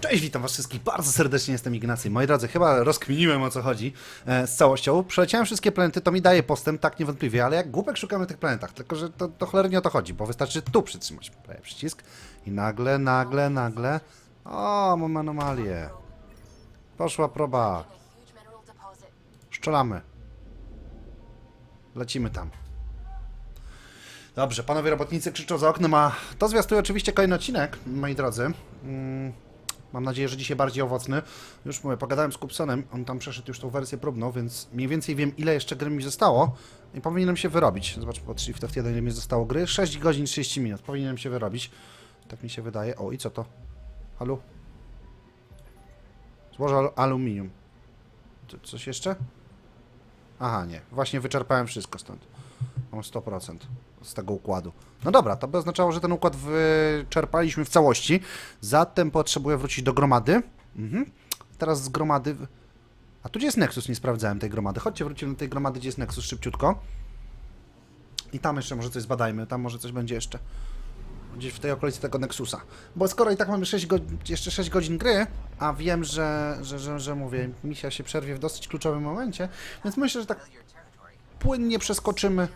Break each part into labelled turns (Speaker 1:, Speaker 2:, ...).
Speaker 1: Cześć, witam was wszystkich bardzo serdecznie, jestem Ignacy. Moi drodzy, chyba rozkminiłem o co chodzi e, z całością. Przeleciałem wszystkie planety, to mi daje postęp, tak niewątpliwie, ale jak głupek szukamy tych planetach, tylko że to, to cholernie o to chodzi, bo wystarczy tu przytrzymać przycisk i nagle, nagle, nagle... O, mam anomalię. Poszła proba. Szczelamy. Lecimy tam. Dobrze, panowie robotnicy krzyczą za oknem, a to zwiastuje oczywiście kolejny odcinek, moi drodzy. Mm, mam nadzieję, że dzisiaj bardziej owocny. Już mówię, pogadałem z Kupsonem, on tam przeszedł już tą wersję próbną, więc mniej więcej wiem, ile jeszcze gry mi zostało i powinienem się wyrobić. Zobaczmy, po 3 w F1 ile mi zostało gry. 6 godzin 30 minut, powinienem się wyrobić. Tak mi się wydaje. O, i co to? Halo? Złoże al- aluminium. Co- Coś jeszcze? Aha, nie. Właśnie wyczerpałem wszystko stąd. Mam 100% z tego układu. No dobra, to by oznaczało, że ten układ wyczerpaliśmy w całości. Zatem potrzebuję wrócić do gromady. Mhm. Teraz z gromady... A tu gdzie jest Nexus? Nie sprawdzałem tej gromady. Chodźcie, wrócimy do tej gromady, gdzie jest Nexus szybciutko. I tam jeszcze może coś zbadajmy. Tam może coś będzie jeszcze. Gdzieś w tej okolicy tego Nexusa. Bo skoro i tak mamy 6 go... jeszcze 6 godzin gry, a wiem, że, że, że, że mówię, misja się przerwie w dosyć kluczowym momencie, więc myślę, że tak płynnie przeskoczymy,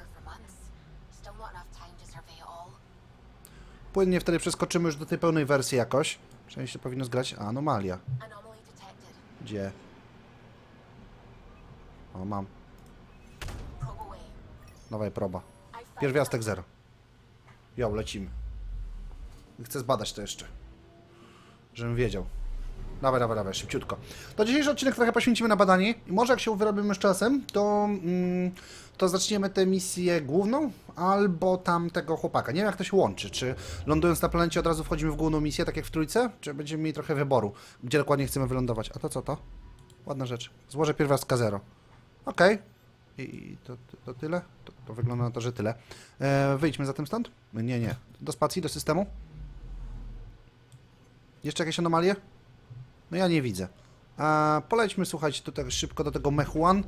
Speaker 1: płynnie wtedy przeskoczymy już do tej pełnej wersji jakoś. Przynajmniej się powinno zgrać. A, anomalia. Gdzie? O, mam. Dawaj proba. Pierwiastek zero. Jo, lecimy. Chcę zbadać to jeszcze. Żebym wiedział. Dawaj, dawaj, dawaj, szybciutko. To dzisiejszy odcinek trochę poświęcimy na badanie i może jak się wyrobimy z czasem, to, mm, to zaczniemy tę misję główną albo tam tego chłopaka. Nie wiem jak to się łączy. Czy lądując na planecie od razu wchodzimy w główną misję, tak jak w trójce? Czy będziemy mieli trochę wyboru, gdzie dokładnie chcemy wylądować? A to co to? Ładna rzecz. Złożę pierwiastka zero. Okej. I i to, to, to tyle? To, to wygląda na to, że tyle. E, wyjdźmy zatem stąd? Nie, nie. Do spacji, do systemu? Jeszcze jakieś anomalie? No ja nie widzę. A, polećmy, słuchajcie, tutaj szybko do tego Mech One.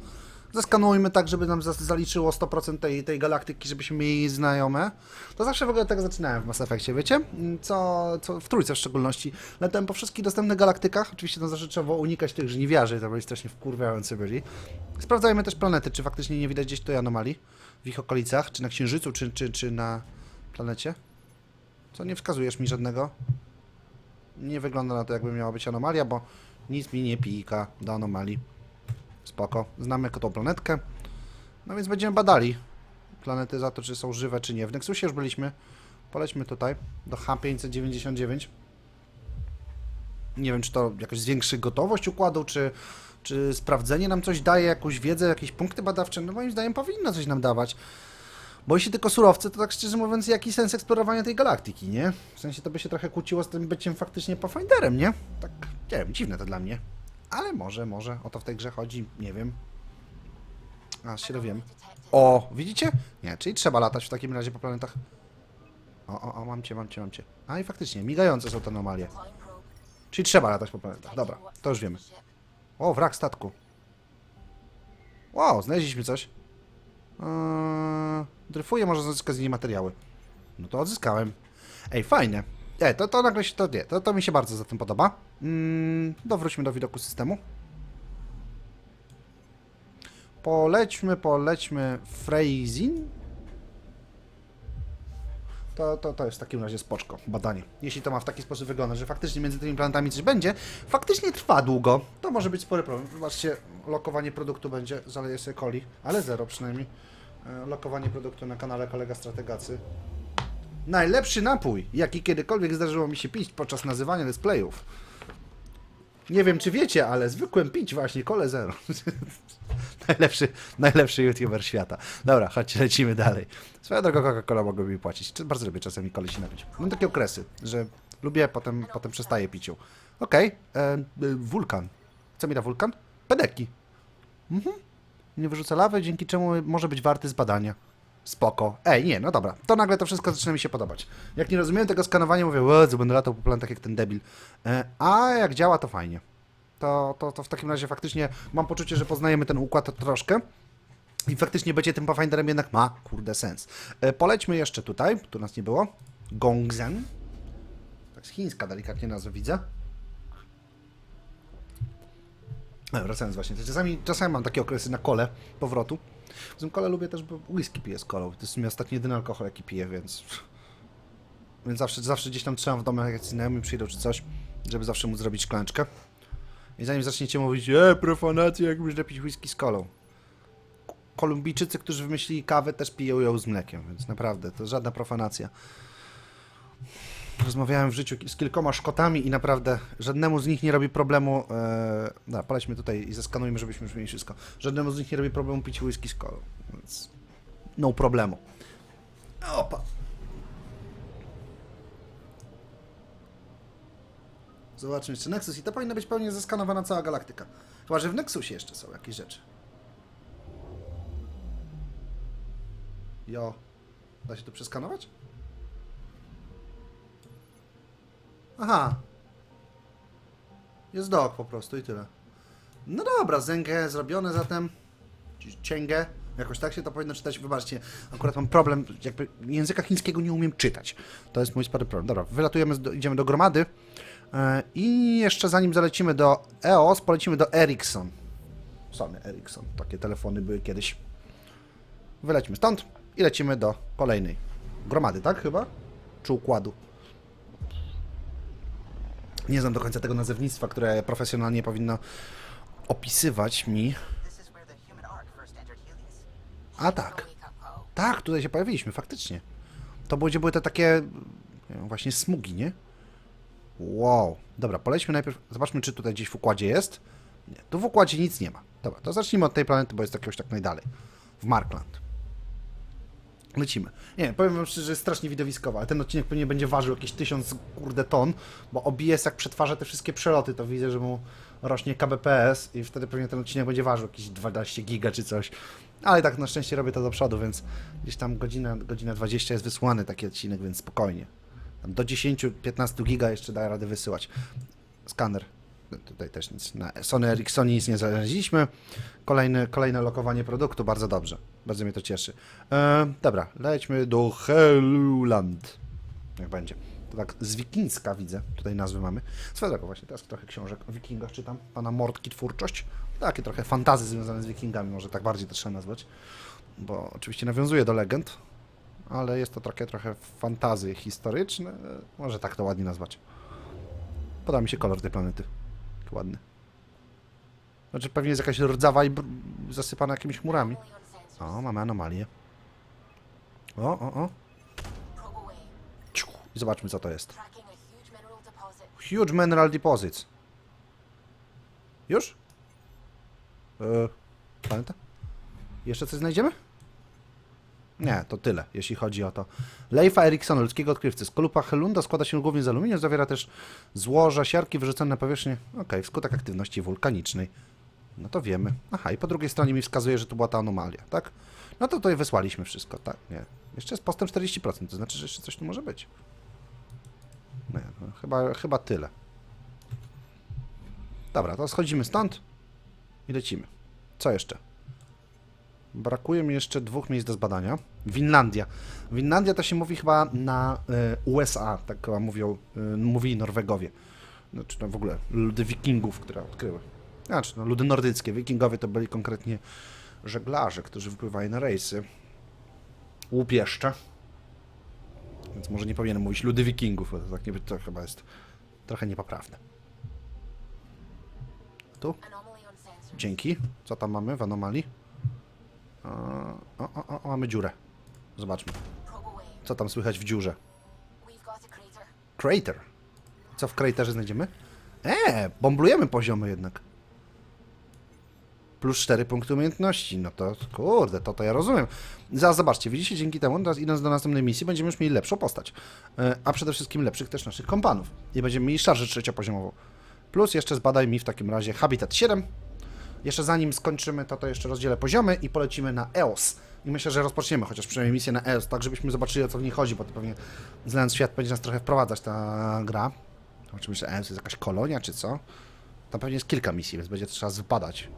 Speaker 1: Zeskanujmy tak, żeby nam za- zaliczyło 100% tej, tej galaktyki, żebyśmy mieli znajome. To zawsze w ogóle tak zaczynałem w Mass Effectie, wiecie? Co, co w trójce w szczególności. Latałem po wszystkich dostępnych galaktykach. Oczywiście to zawsze trzeba unikać tych żniwiarzy, to byli strasznie wkurwiający byli. Sprawdzajmy też planety, czy faktycznie nie widać gdzieś tutaj anomalii w ich okolicach, czy na Księżycu, czy, czy, czy na planecie. Co, nie wskazujesz mi żadnego? Nie wygląda na to, jakby miała być anomalia, bo nic mi nie pika do anomalii. Spoko. Znamy tą planetkę. No więc będziemy badali planety za to, czy są żywe, czy nie. W Nexusie już byliśmy. Polećmy tutaj do H599. Nie wiem, czy to jakoś zwiększy gotowość układu, czy, czy sprawdzenie nam coś daje, jakąś wiedzę, jakieś punkty badawcze. No moim zdaniem powinno coś nam dawać. Bo jeśli tylko surowce, to tak szczerze mówiąc, jaki sens eksplorowania tej galaktyki, nie? W sensie to by się trochę kłóciło z tym byciem faktycznie Pathfinderem, nie? Tak, nie wiem, dziwne to dla mnie. Ale może, może o to w tej grze chodzi, nie wiem. A, się dowiem. O, widzicie? Nie, czyli trzeba latać w takim razie po planetach. O, o, o, mam cię, mam cię, mam cię. A i faktycznie, migające są te anomalie. Czyli trzeba latać po planetach. Dobra, to już wiemy. O, wrak statku. Wow, znaleźliśmy coś. Eee, dryfuję, może zyskać z niej materiały. No to odzyskałem. Ej, fajne. Ej, to, to nagle się, to nie, to, to mi się bardzo za tym podoba. Mm, dowróćmy do widoku systemu. Polećmy, polećmy Freizin. To, to, to jest w takim razie spoczko, badanie. Jeśli to ma w taki sposób wyglądać, że faktycznie między tymi planetami coś będzie, faktycznie trwa długo, to może być spory problem. Zobaczcie, lokowanie produktu będzie, zaleję sobie coli, ale zero przynajmniej. E, Lokowanie produktu na kanale kolega Strategacy. Najlepszy napój, jaki kiedykolwiek zdarzyło mi się pić podczas nazywania displayów. Nie wiem, czy wiecie, ale zwykłem pić właśnie kole zero. najlepszy, najlepszy youtuber świata. Dobra, chodźcie, lecimy dalej. Swoja droga Coca-Cola mogą mi płacić. Bardzo lubię czasami kole się napić. Mam takie okresy, że lubię, potem, potem przestaję ją. Okej, e, e, wulkan. Co mi da wulkan? Pedeki. Mhm. Nie wyrzuca lawy, dzięki czemu może być warty zbadania. Spoko. Ej, nie, no dobra. To nagle to wszystko zaczyna mi się podobać. Jak nie rozumiem tego skanowania, mówię, łe, będę latał po planetach jak ten debil. E, a jak działa, to fajnie. To, to, to w takim razie faktycznie mam poczucie, że poznajemy ten układ troszkę. I faktycznie będzie tym Pathfinderem jednak ma, kurde, sens. E, polećmy jeszcze tutaj, tu nas nie było. Gongzen. Tak z chińska delikatnie nazwę widzę. E, Wracając właśnie, czasami, czasami mam takie okresy na kole powrotu. W tym kole lubię też, bo whisky piję z kolą. To jest mój ostatni jedyny alkohol, jaki piję, więc... Więc zawsze, zawsze gdzieś tam trzymam w domu, jak znajomi przyjdą czy coś, żeby zawsze móc zrobić szklaneczkę. I zanim zaczniecie mówić, e, profanacja, jak można pić whisky z kolą. Kolumbijczycy, którzy wymyślili kawę, też piją ją z mlekiem, więc naprawdę, to żadna profanacja. Rozmawiałem w życiu z kilkoma Szkotami i naprawdę żadnemu z nich nie robi problemu. E, no, polećmy tutaj i zeskanujmy, żebyśmy już mieli wszystko. Żadnemu z nich nie robi problemu pić whisky z kolą. Więc no problemu. Opa. Zobaczmy jeszcze Nexus i to powinna być pełnie zeskanowana cała galaktyka. Chyba, że w Nexusie jeszcze są jakieś rzeczy. Jo. Da się to przeskanować? Aha. Jest dog po prostu i tyle. No dobra, zęgę zrobione zatem. Cięgę. Jakoś tak się to powinno czytać. Wybaczcie, akurat mam problem, jakby języka chińskiego nie umiem czytać. To jest mój spory problem. Dobra, wylatujemy, idziemy do gromady. E, I jeszcze zanim zalecimy do EOS, polecimy do Ericsson. Sony Ericsson. Takie telefony były kiedyś. Wylecimy stąd i lecimy do kolejnej gromady, tak chyba? Czy układu? Nie znam do końca tego nazewnictwa, które profesjonalnie powinno opisywać mi. A tak. Tak, tutaj się pojawiliśmy, faktycznie. To gdzie były te takie właśnie smugi, nie? Wow. Dobra, polećmy najpierw, zobaczmy, czy tutaj gdzieś w układzie jest. Nie, tu w układzie nic nie ma. Dobra, to zacznijmy od tej planety, bo jest jakiegoś tak najdalej. W Markland. Lecimy. Nie, powiem wam szczerze, że jest strasznie widowiskowa, ale ten odcinek pewnie będzie ważył jakieś tysiąc kurde ton, bo OBS jak przetwarza te wszystkie przeloty, to widzę, że mu rośnie kbps i wtedy pewnie ten odcinek będzie ważył jakieś 12 giga czy coś. Ale tak na szczęście robię to do przodu, więc gdzieś tam godzina, godzina 20 jest wysłany taki odcinek, więc spokojnie. Do 10-15 giga jeszcze da radę wysyłać. Skaner. Tutaj też nic. Na Sony Ericssonie nic nie znaleźliśmy. Kolejne, kolejne lokowanie produktu, bardzo dobrze. Bardzo mnie to cieszy. E, dobra, lećmy do Helluland. Jak będzie. To tak z wikingska widzę, tutaj nazwy mamy. Swoją właśnie, teraz trochę książek o wikingach czytam. Pana Mortki Twórczość. Takie trochę fantazy związane z wikingami, może tak bardziej to trzeba nazwać. Bo oczywiście nawiązuje do legend, ale jest to trochę, trochę fantazy historyczne. Może tak to ładnie nazwać. Podoba mi się kolor tej planety. Ładny. Znaczy pewnie jest jakaś rdzawa i zasypana jakimiś chmurami. O, mamy anomalię. O, o, o. Ciu. Zobaczmy co to jest.
Speaker 2: Huge Mineral
Speaker 1: Deposits. Już? Yy, planeta? Jeszcze coś znajdziemy? Nie, to tyle, jeśli chodzi o to. Leifa Eriksona, ludzkiego odkrywcy. Skorupa Helunda składa się głównie z aluminium, zawiera też złoża, siarki wyrzucone na powierzchnię. Okej, wskutek aktywności wulkanicznej. No to wiemy. Aha, i po drugiej stronie mi wskazuje, że to była ta anomalia, tak? No to tutaj wysłaliśmy wszystko, tak, nie. Jeszcze jest postęp 40%, to znaczy, że jeszcze coś tu może być. Nie, no, chyba, chyba tyle. Dobra, to schodzimy stąd i lecimy. Co jeszcze? Brakuje mi jeszcze dwóch miejsc do zbadania. Winlandia. Winlandia to się mówi chyba na y, USA, tak chyba mówią, y, mówili Norwegowie. Znaczy no w ogóle ludy wikingów, które odkryły. Znaczy no ludy nordyckie. Wikingowie to byli konkretnie żeglarze, którzy wypływali na rejsy. Łupieżcze. Więc może nie powinienem mówić ludy wikingów, bo to, tak nie, to chyba jest trochę niepoprawne. Tu? Dzięki. Co tam mamy w anomalii? O, o, o, mamy dziurę. Zobaczmy. Co tam słychać w dziurze?
Speaker 2: Crater.
Speaker 1: Co w craterze znajdziemy? Eee, bomblujemy poziomy jednak. Plus 4 punkty umiejętności. No to kurde, to, to ja rozumiem. Zaraz zobaczcie, widzicie, dzięki temu, teraz idąc do następnej misji, będziemy już mieli lepszą postać. E, A przede wszystkim lepszych też naszych kompanów. I będziemy mieli szarżę trzeciopoziomową. Plus jeszcze zbadaj mi w takim razie Habitat 7. Jeszcze zanim skończymy, to to jeszcze rozdzielę poziomy i polecimy na EOS. I myślę, że rozpoczniemy chociaż przynajmniej misję na EOS, tak żebyśmy zobaczyli o co w niej chodzi, bo to pewnie znając świat będzie nas trochę wprowadzać ta gra. Oczywiście EOS jest jakaś kolonia czy co? Tam pewnie jest kilka misji, więc będzie trzeba zbadać.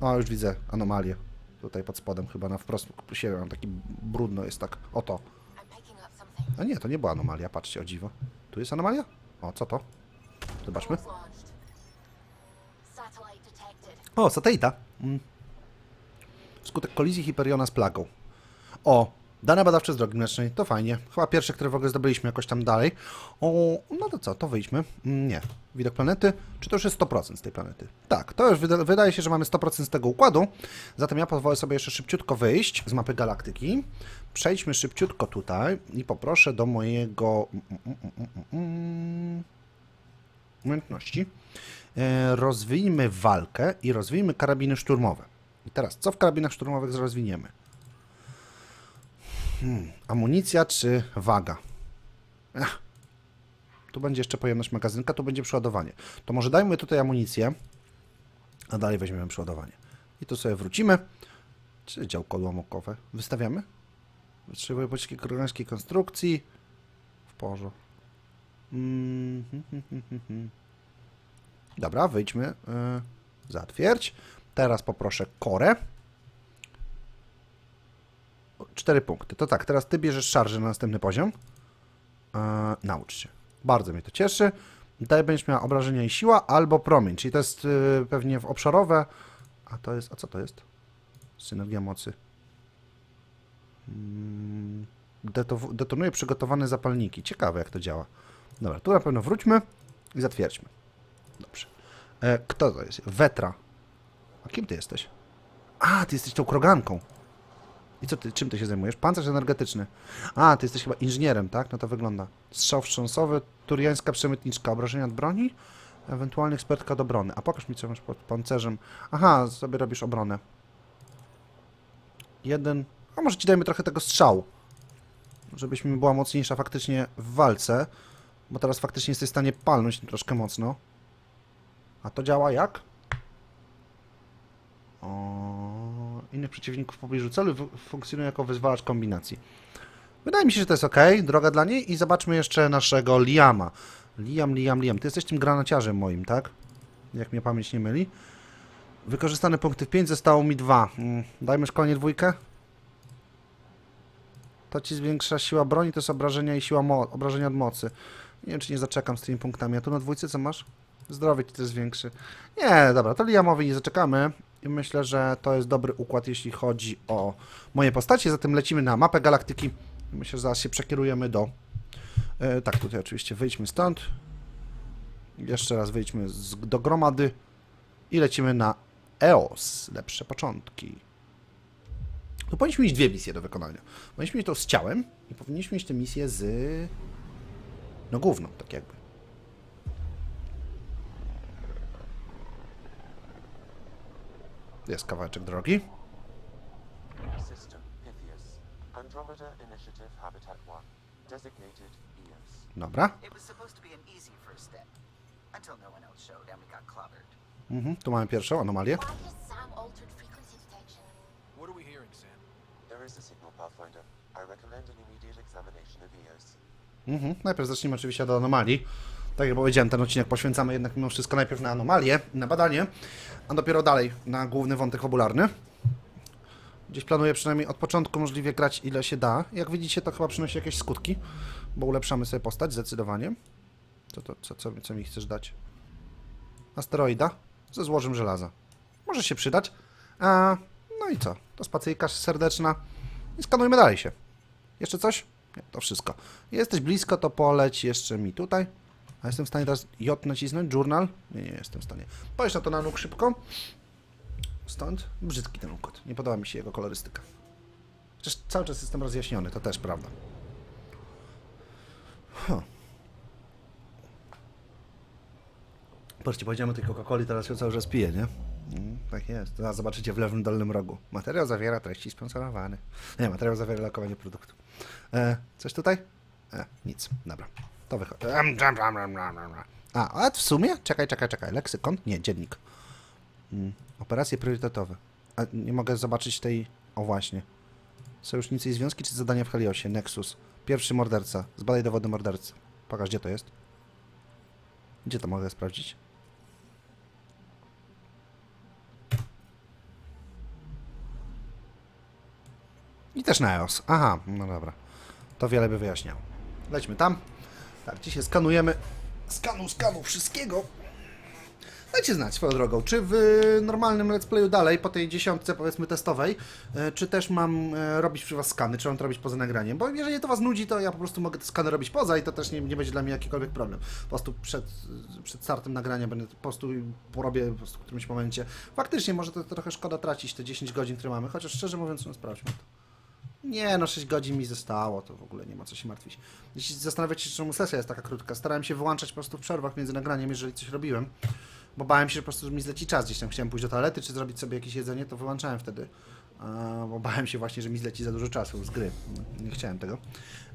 Speaker 1: O, już widzę anomalię. Tutaj pod spodem chyba na wprost siebie mam taki brudno jest tak. Oto. A nie, to nie była anomalia, patrzcie, o dziwo. Tu jest anomalia? O, co to? Zobaczmy. O, satelita. Mm. Wskutek kolizji Hyperiona z plagą. O, dane badawcze z drogi mlecznej, to fajnie. Chyba pierwsze, które w ogóle zdobyliśmy jakoś tam dalej. O, no to co, to wyjdźmy. Mm, Nie. Widok planety, czy to już jest 100% z tej planety? Tak, to już wyda wydaje się, że mamy 100% z tego układu. Zatem ja pozwolę sobie jeszcze szybciutko wyjść z mapy galaktyki. Przejdźmy szybciutko tutaj i poproszę do mojego... mm, mm, umiejętności. E, rozwijmy walkę i rozwijmy karabiny szturmowe. I teraz, co w karabinach szturmowych rozwiniemy? Hmm, amunicja czy waga? Tu będzie jeszcze pojemność magazynka, tu będzie przeładowanie. To może dajmy tutaj amunicję, a dalej weźmiemy przeładowanie. I tu sobie wrócimy. Czy działko łamokowe? Wystawiamy? Wytrzymuję pociski koreańskiej konstrukcji. W porządku. Hmm, hmm, hmm. Dobra, wyjdźmy. Y, zatwierdź. Teraz poproszę korę. Cztery punkty. To tak, teraz ty bierzesz szarżę na następny poziom. E, naucz się. Bardzo mnie to cieszy. Tutaj będziesz miała obrażenia i siła, albo promień, czyli to jest y, pewnie w obszarowe. A to jest, a co to jest? Synergia mocy. Mm, deto- detonuje przygotowane zapalniki. Ciekawe jak to działa. Dobra, tu na pewno wróćmy i zatwierdźmy. Dobrze. E, kto to jest? Wetra. A kim ty jesteś? A, ty jesteś tą kroganką. I co ty, czym ty się zajmujesz? Pancerz energetyczny. A, ty jesteś chyba inżynierem, tak? No to wygląda. Strzał wstrząsowy, turiańska przemytniczka, obrażenia od broni, ewentualnie ekspertka do obrony. A pokaż mi, co masz pod pancerzem. Aha, sobie robisz obronę. Jeden. A może ci dajmy trochę tego strzału. Żebyś mi była mocniejsza faktycznie w walce. Bo teraz faktycznie jesteś w stanie palnąć troszkę mocno. A to działa jak? Innych przeciwników w pobliżu celu funkcjonuje jako wyzwalacz kombinacji. Wydaje mi się, że to jest ok, droga dla niej. I zobaczmy jeszcze naszego Liama. Liam, Liam, Liam. Ty jesteś tym granaciarzem moim, tak? Jak mnie pamięć nie myli. Wykorzystane punkty w 5, zostało mi 2. Mm, dajmy szkolenie dwójkę. To ci zwiększa siła broni, to jest obrażenia i siła obrażenia od mocy. Nie wiem, czy nie zaczekam z tymi punktami. A tu na dwójce co masz? Zdrowie ci też zwiększy. Nie, dobra, to Liamowi nie zaczekamy. I myślę, że to jest dobry układ, jeśli chodzi o moje postacie. Zatem lecimy na mapę galaktyki. Myślę, że zaraz się przekierujemy do... E, tak, tutaj oczywiście wyjdźmy stąd. Jeszcze raz wyjdźmy z, do gromady. I lecimy na EOS. Lepsze początki. Tu powinniśmy mieć dwie misje do wykonania. Powinniśmy mieć to z ciałem i powinniśmy mieć tę misję z... No główną, tak jakby. Jest kawałeczek drogi.
Speaker 3: System Pythias. Andromeda Initiative Habitat 1. Designated E EOS.
Speaker 1: Dobra.
Speaker 4: It was supposed to be an easy first step. Until no one else showed and we got clobbered.
Speaker 1: Mhm, tu mamy pierwszą anomalię.
Speaker 2: Sam altered frequency detection?
Speaker 5: What are we hearing, Sam?
Speaker 3: There is a signal, Pathfinder. I recommend an immediate examination of EOS.
Speaker 1: Mhm. Najpierw zacznijmy oczywiście od anomalii. Tak jak powiedziałem, ten odcinek poświęcamy jednak mimo wszystko najpierw na anomalię, na badanie, a dopiero dalej na główny wątek fabularny. Gdzieś planuję przynajmniej od początku możliwie grać ile się da. Jak widzicie, to chyba przynosi jakieś skutki, bo ulepszamy sobie postać zdecydowanie. Co, to, co, co, co mi chcesz dać? Asteroida ze złożem żelaza. Może się przydać. A, no i co? To spacyjka serdeczna i skanujmy dalej się. Jeszcze coś? Nie, to wszystko. Jesteś blisko, to poleć jeszcze mi tutaj. A jestem w stanie teraz J nacisnąć? Journal? Nie, nie jestem w stanie. Powiedz na to na nóg szybko. Stąd brzydki ten układ. Nie podoba mi się jego kolorystyka. Chociaż cały czas jestem rozjaśniony, to też prawda. Huh. Patrzcie, powiedziałem o tej Coca-Coli, teraz ją cały czas piję, nie? Mm, tak jest. Zaraz zobaczycie w lewym dolnym rogu. Materiał zawiera treści sponsorowane. Nie, materiał zawiera lokowanie produktu. E, coś tutaj? E, nic. Dobra. To wychodzi. A, a w sumie? Czekaj, czekaj, czekaj. Leksykon? Nie, dziennik. Mm, operacje priorytetowe. A nie mogę zobaczyć tej... O właśnie. Sojusznicy i związki czy zadania w Heliosie? Nexus. Pierwszy morderca. Zbadaj dowody mordercy. Pokaż, gdzie to jest. Gdzie to mogę sprawdzić? I też na EOS. Aha, no dobra. To wiele by wyjaśniało. Lećmy tam. Tak, dzisiaj skanujemy. Skanu, skanu, wszystkiego. Dajcie znać swoją drogą, czy w normalnym let's playu dalej, po tej dziesiątce powiedzmy testowej, e, czy też mam e, robić przy was skany, czy mam to robić poza nagraniem, bo jeżeli to was nudzi, to ja po prostu mogę te skany robić poza i to też nie, nie będzie dla mnie jakikolwiek problem. Po prostu przed, przed startem nagrania będę po prostu porobię po prostu w którymś momencie. Faktycznie może to trochę szkoda tracić te 10 godzin, które mamy, chociaż szczerze mówiąc, no sprawdźmy to. Nie, no 6 godzin mi zostało, to w ogóle nie ma co się martwić. Jeśli zastanawiacie się, czemu sesja jest taka krótka, starałem się wyłączać po prostu w przerwach między nagraniem, jeżeli coś robiłem, bo bałem się, że po prostu mi zleci czas gdzieś tam. Chciałem pójść do toalety, czy zrobić sobie jakieś jedzenie, to wyłączałem wtedy, bo bałem się właśnie, że mi zleci za dużo czasu z gry. Nie chciałem tego.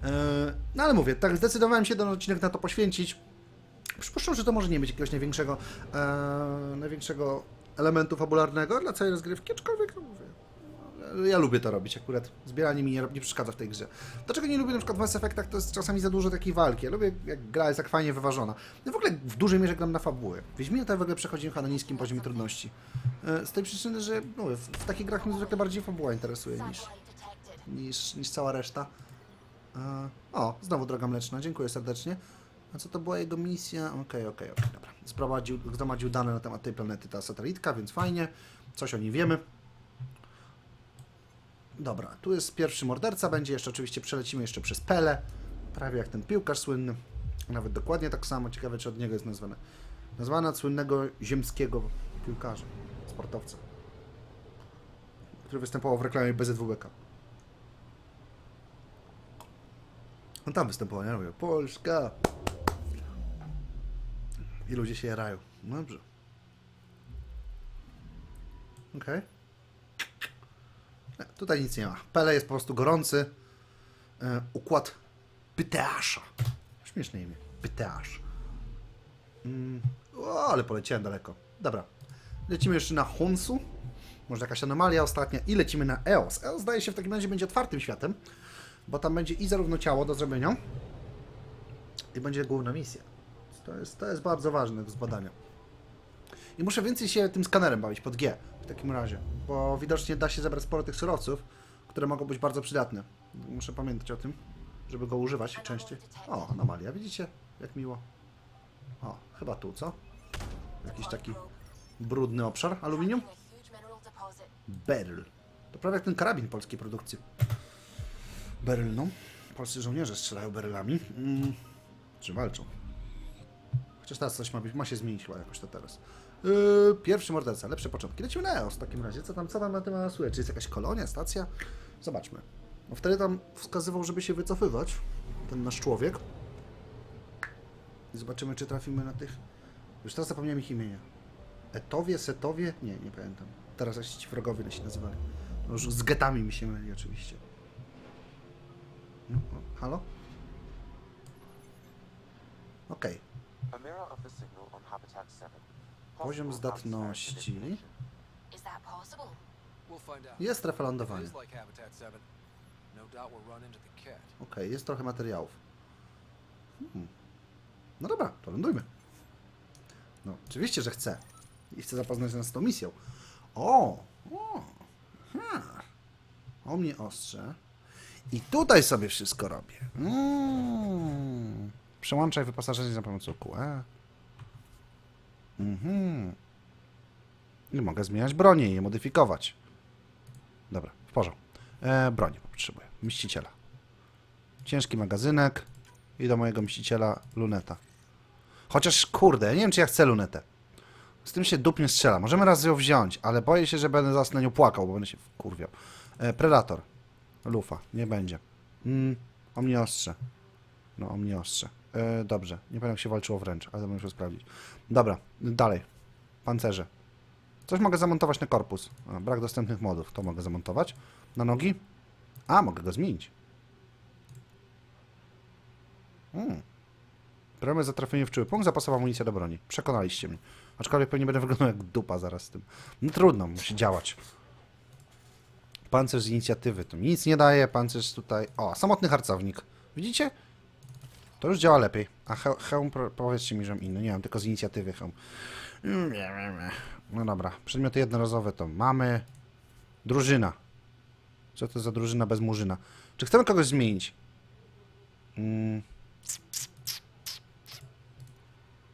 Speaker 1: E, No ale mówię, tak zdecydowałem się ten odcinek na to poświęcić. Przypuszczam, że to może nie być jakiegoś największego, e, największego elementu fabularnego dla całej rozgrywki, aczkolwiek no mówię, ja lubię to robić akurat. Zbieranie mi nie, nie przeszkadza w tej grze. Dlaczego nie lubię na przykład w Mass Effectach, to jest czasami za dużo takiej walki. Ja lubię, jak gra jest tak fajnie wyważona. No w ogóle w dużej mierze gram na fabułę. Wiedźmina to w ogóle przechodzimy chyba na niskim poziomie trudności. E, Z tej przyczyny, że no, w, w takich grach mnie zwykle bardziej fabuła interesuje niż, niż, niż cała reszta. E, O, znowu droga mleczna, dziękuję serdecznie. A co to była jego misja? Okej, okej, okej, dobra. Sprowadził, zgromadził dane na temat tej planety, ta satelitka, więc fajnie. Coś o niej wiemy. Dobra, tu jest pierwszy morderca, będzie jeszcze oczywiście przelecimy jeszcze przez Pele, prawie jak ten piłkarz słynny, nawet dokładnie tak samo, ciekawe czy od niego jest nazwane. Nazwana od słynnego ziemskiego piłkarza, sportowca, który występował w reklamie BZWBK. On tam występował, nie? Mówię, Polska! I ludzie się jarają. No Dobrze. Okej. Tutaj nic nie ma. Pele jest po prostu gorący. E, układ Pyteasza. Śmieszne imię. Pyteasz. Mm. O, ale poleciałem daleko. Dobra. Lecimy jeszcze na Hunsu. Może jakaś anomalia ostatnia. I lecimy na EOS. EOS zdaje się w takim razie będzie otwartym światem, bo tam będzie i zarówno ciało do zrobienia, i będzie główna misja. To jest, to jest bardzo ważne do zbadania. I muszę więcej się tym skanerem bawić pod G w takim razie, bo widocznie da się zebrać sporo tych surowców, które mogą być bardzo przydatne. Muszę pamiętać o tym, żeby go używać częściej. O, anomalia, widzicie? Jak miło. O, chyba tu, co? Jakiś taki brudny obszar aluminium? Beryl. To prawie jak ten karabin polskiej produkcji. Beryl, no. Polscy żołnierze strzelają berylami. Mm. Czy walczą? Chociaż teraz coś ma, być, ma się zmienić chyba jakoś to teraz. Yy, pierwszy morderca, lepsze początki. Lecimy na EOS w takim razie. Co tam, co tam na tym EOS-uje? Czy jest jakaś kolonia, stacja? Zobaczmy. No wtedy tam wskazywał, żeby się wycofywać. Ten nasz człowiek. I zobaczymy, czy trafimy na tych... Już teraz zapomniałem ich imienia. Etowie, Setowie? Nie, nie pamiętam. Teraz jak ci wrogowie się nazywali. No już z getami mi się myli oczywiście. No, halo? Okej.
Speaker 3: A mirror of the signal on Habitat 7.
Speaker 1: Poziom zdatności. Jest strefa lądowania.
Speaker 5: is like Habitat 7, doubt we'll run into the cat.
Speaker 1: Okej, jest trochę materiałów. Hmm. No dobra, to lądujmy. No, oczywiście, że chcę. I chcę zapoznać nas z tą misją. O! O! Hmm. O mnie ostrze. I tutaj sobie wszystko robię. Mm. Przełączaj wyposażenie za pomocą QE. Mhm. I mogę zmieniać bronię i je modyfikować. Dobra, w porządku. E, broni potrzebuję. Mściciela. Ciężki magazynek i do mojego mściciela luneta. Chociaż kurde, ja nie wiem czy ja chcę lunetę. Z tym się dupnie strzela. Możemy raz ją wziąć, ale boję się, że będę zaraz na nią płakał, bo będę się wkurwiał. E, Predator. Lufa. Nie będzie. Mm, o mnie ostrze. No, o mnie ostrze. E, dobrze. Nie pamiętam jak się walczyło wręcz, ale to muszę sprawdzić. Dobra, dalej. Pancerze. Coś mogę zamontować na korpus. A, brak dostępnych modów. To mogę zamontować. Na nogi? A, mogę go zmienić. Hmm. Problemy za trafienie w czuły punkt, zapasowa amunicja do broni. Przekonaliście mnie. Aczkolwiek pewnie będę wyglądał jak dupa zaraz z tym. No trudno, musi działać. Pancerz z inicjatywy to nic nie daje. Pancerz tutaj... O, samotny harcownik. Widzicie? To już działa lepiej. A he powiedzcie mi, że inny. Nie mam, tylko z inicjatywy hełm. Mm. No dobra. Przedmioty jednorazowe to mamy. Drużyna. Co to za drużyna bez murzyna? Czy chcemy kogoś zmienić? Mm.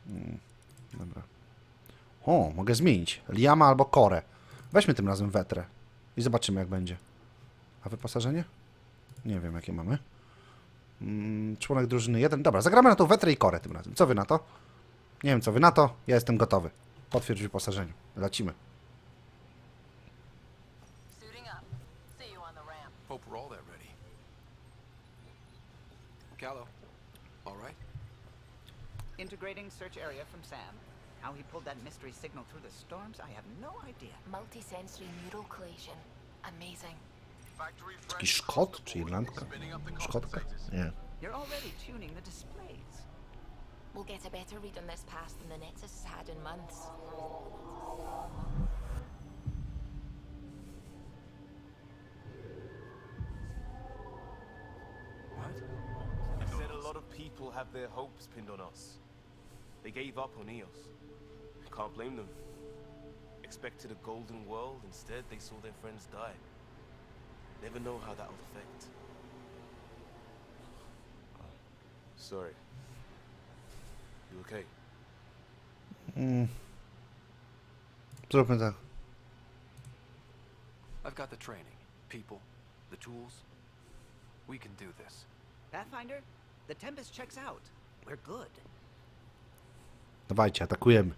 Speaker 1: Mm. Dobra. O, mogę zmienić. Liama albo Korę. Weźmy tym razem wetrę. I zobaczymy, jak będzie. A wyposażenie? Nie wiem, jakie mamy. Mm, członek drużyny jeden. Dobra, zagramy na tą wetrę i Korę tym razem. Co wy na to? Nie wiem, co wy na to. Ja jestem gotowy. Potwierdź wyposażeniu. Lecimy.
Speaker 2: Suiting up. See you on the ramp.
Speaker 5: Hope we're all that ready. Callow, all right?
Speaker 4: Integrating search area from Sam. How he pulled that mystery signal through the storms, I have no idea.
Speaker 2: Multisensory neural collation. Amazing.
Speaker 1: Jakiś Szkot czy Irlandka? Szkotka? Nie.
Speaker 4: You're already tuning the displays.
Speaker 2: We'll get a better read on this pass than the Nexus has had in months.
Speaker 6: He said a lot of people have their hopes pinned on us. They gave up on Eos. Can't blame them. Expected a golden world, instead they saw their friends die. Never know how that'll affect. Oh, sorry. You okay? Hmm.
Speaker 1: Zróbmy tak.
Speaker 5: I've got the training, people, the tools. We can do this.
Speaker 4: Pathfinder, the Tempest checks out. We're good.
Speaker 1: Dawajcie, atakujemy.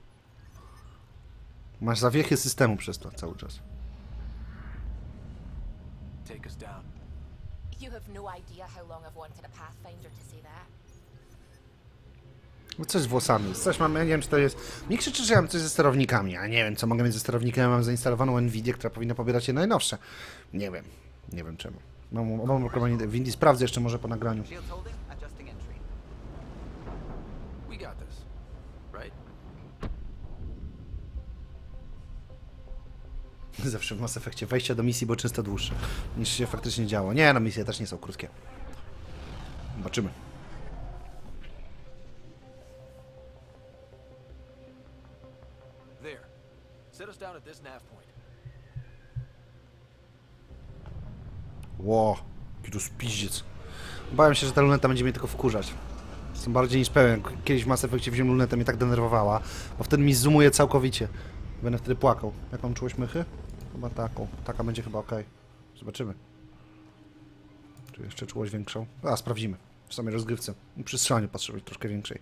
Speaker 1: Masz zawiechy systemu przez to cały czas.
Speaker 5: Take us down.
Speaker 2: You have no idea how long I've wanted a Pathfinder to say that.
Speaker 1: No Coś z włosami. Coś mam, ja nie wiem czy to jest... Mi krzyczy, że ja mam coś ze sterownikami, a nie wiem co mogę mieć ze sterownikami. Ja mam zainstalowaną Nvidię, która powinna pobierać je najnowsze. Nie wiem. Nie wiem czemu. Mam, mam programowanie Windy, sprawdzę jeszcze może po nagraniu.
Speaker 4: Shields holding,
Speaker 1: Zawsze w Mass Effectie wejście do misji było często dłuższe niż się faktycznie działo. Nie, no misje też nie są krótkie. Zobaczymy.
Speaker 5: There. Set us down at this nav point.
Speaker 1: Ło, jaki tu spiździec. Bałem się, że ta luneta będzie mnie tylko wkurzać. Jestem bardziej niż pewien. Kiedyś w Mass Effectie wziąłem lunetę, mnie tak denerwowała, bo wtedy mi zoomuje całkowicie. Będę wtedy płakał. Jaką czułość mychy? Chyba taką. Taka będzie chyba ok. Zobaczymy. Czy jeszcze czułość większą? A, sprawdzimy. W samej rozgrywce. Przy strzelaniu potrzebuje troszkę większej.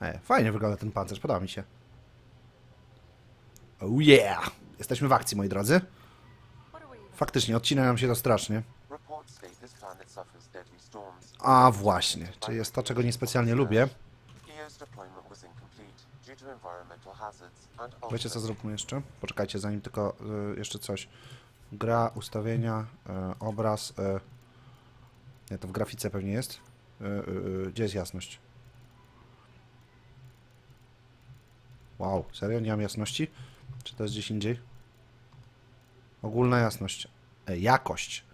Speaker 1: E, fajnie wygląda ten pancerz, podoba mi się. Oh yeah! Jesteśmy w akcji, moi drodzy. Faktycznie, odcina nam się to strasznie. A właśnie, czyli jest to, czego niespecjalnie lubię. Wiecie co zróbmy jeszcze? Poczekajcie, zanim tylko y, jeszcze coś. Gra, ustawienia, y, obraz. Y, nie, to w grafice pewnie jest. Y, y, y, gdzie jest jasność? Wow, serio? Nie mam jasności? Czy to jest gdzieś indziej? Ogólna jasność. E, jakość.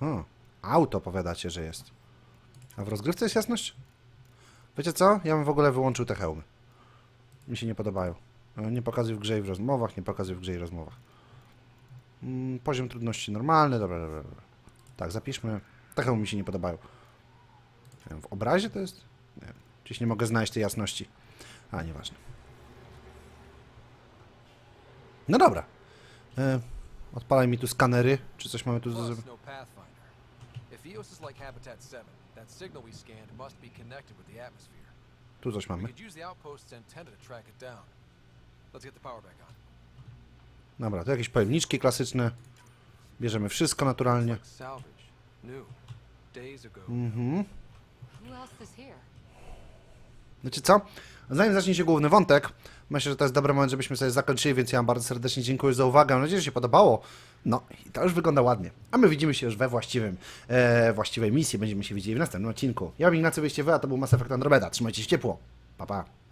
Speaker 1: Hmm. Auto powiadacie, że jest. A w rozgrywce jest jasność? Wiecie co? Ja bym w ogóle wyłączył te hełmy. Mi się nie podobają. E, Nie pokazuj w grze i w rozmowach, nie pokazuj w grze i rozmowach. Mm, poziom trudności normalny, dobra, dobra, dobra. Tak, zapiszmy. Hełmy mi się nie podobają. W obrazie to jest? Nie wiem. Gdzieś nie mogę znaleźć tej jasności. A, nieważne. No dobra. E, odpalaj mi tu skanery. Czy coś mamy tu zrobienia?
Speaker 5: no. If EOS is like Habitat 7, that signal we scanned must be connected with the atmosphere.
Speaker 1: Tu coś mamy. Dobra, to jakieś pojemniczki klasyczne. Bierzemy wszystko naturalnie. Mhm. Wiecie co? Zanim zacznie się główny wątek, myślę, że to jest dobry moment, żebyśmy sobie zakończyli, więc ja wam bardzo serdecznie dziękuję za uwagę. Mam nadzieję, że się podobało. No i to już wygląda ładnie. A my widzimy się już we właściwym, e, właściwej misji. Będziemy się widzieli w następnym odcinku. Ja mam Ignacy Wyjściewy, a to był Mass Effect Andromeda. Trzymajcie się ciepło. Pa, pa.